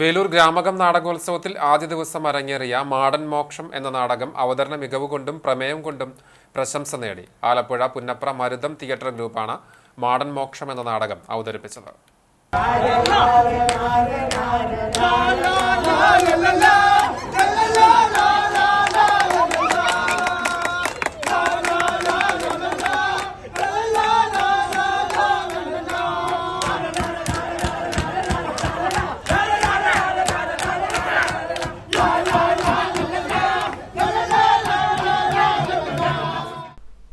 വേലൂർ ഗ്രാമകം നാടകോത്സവത്തിൽ ആദ്യ ദിവസം അരങ്ങേറിയ മാടൻ മോക്ഷം എന്ന നാടകം അവതരണ മികവ് കൊണ്ടും പ്രമേയം കൊണ്ടും പ്രശംസ നേടി. ആലപ്പുഴ പുന്നപ്ര മരുതം തിയേറ്റർ ഗ്രൂപ്പാണ് മാടൻ മോക്ഷം എന്ന നാടകം അവതരിപ്പിച്ചത്.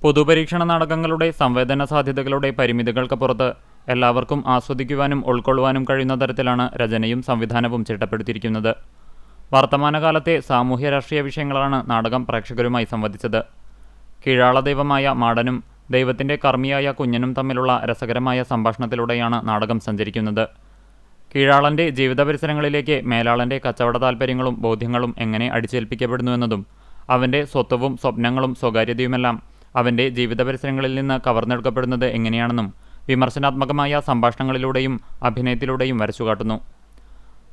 പൊതുപരീക്ഷണ നാടകങ്ങളുടെ സംവേദന സാധ്യതകളുടെ പരിമിതികൾക്ക് പുറത്ത് എല്ലാവർക്കും ആസ്വദിക്കുവാനും ഉൾക്കൊള്ളുവാനും കഴിയുന്ന തരത്തിലാണ് രചനയും സംവിധാനവും ചിട്ടപ്പെടുത്തിയിരിക്കുന്നത്. വർത്തമാനകാലത്തെ സാമൂഹ്യ രാഷ്ട്രീയ വിഷയങ്ങളാണ് നാടകം പ്രേക്ഷകരുമായി സംവദിച്ചത്. കീഴാള ദൈവമായ മാടനും ദൈവത്തിന്റെ കർമ്മിയായ കുഞ്ഞനും തമ്മിലുള്ള രസകരമായ സംഭാഷണത്തിലൂടെയാണ് നാടകം സഞ്ചരിക്കുന്നത്. കീഴാളന്റെ ജീവിത പരിസരങ്ങളിലേക്ക് മേലാളന്റെ കച്ചവട താൽപ്പര്യങ്ങളും ബോധ്യങ്ങളും എങ്ങനെ അടിച്ചേൽപ്പിക്കപ്പെടുന്നുവെന്നതും അവന്റെ സ്വത്വവും സ്വപ്നങ്ങളും സ്വകാര്യതയുമെല്ലാം അവന്റെ ജീവിത പരിസരങ്ങളിൽ നിന്ന് കവർന്നെടുക്കപ്പെടുന്നത് എങ്ങനെയാണെന്നും വിമർശനാത്മകമായ സംഭാഷണങ്ങളിലൂടെയും അഭിനയത്തിലൂടെയും വരച്ചുകാട്ടുന്നു.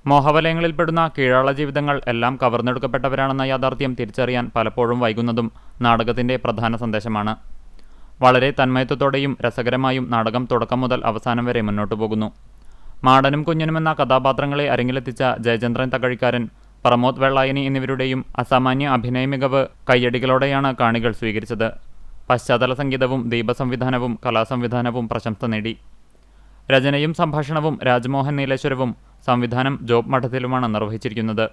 മോഹവലയങ്ങളിൽപ്പെടുന്ന കീഴാള ജീവിതങ്ങൾ എല്ലാം കവർന്നെടുക്കപ്പെട്ടവരാണെന്ന യാഥാർത്ഥ്യം തിരിച്ചറിയാൻ പലപ്പോഴും വൈകുന്നതും നാടകത്തിന്റെ പ്രധാന സന്ദേശമാണ്. വളരെ തന്മയത്വത്തോടെയും രസകരമായും നാടകം തുടക്കം മുതൽ അവസാനം വരെ മുന്നോട്ടു പോകുന്നു. മാടനും കുഞ്ഞനും എന്ന കഥാപാത്രങ്ങളെ അരങ്ങിലെത്തിച്ച ജയചന്ദ്രൻ തകഴിക്കാരൻ പ്രമോദ് വെള്ളായനി എന്നിവരുടെയും അസാമാന്യ അഭിനയ മികവ് കയ്യടികളോടെയാണ് കാണികൾ സ്വീകരിച്ചത്. പശ്ചാത്തല സംഗീതവും ദീപസംവിധാനവും കലാസംവിധാനവും പ്രശംസ നേടി. രചനയും സംഭാഷണവും രാജ്മോഹൻ നീലേശ്വരവും സംവിധാനം ജോബ് മഠത്തിലുമാണ് നിർവഹിച്ചിരിക്കുന്നത്.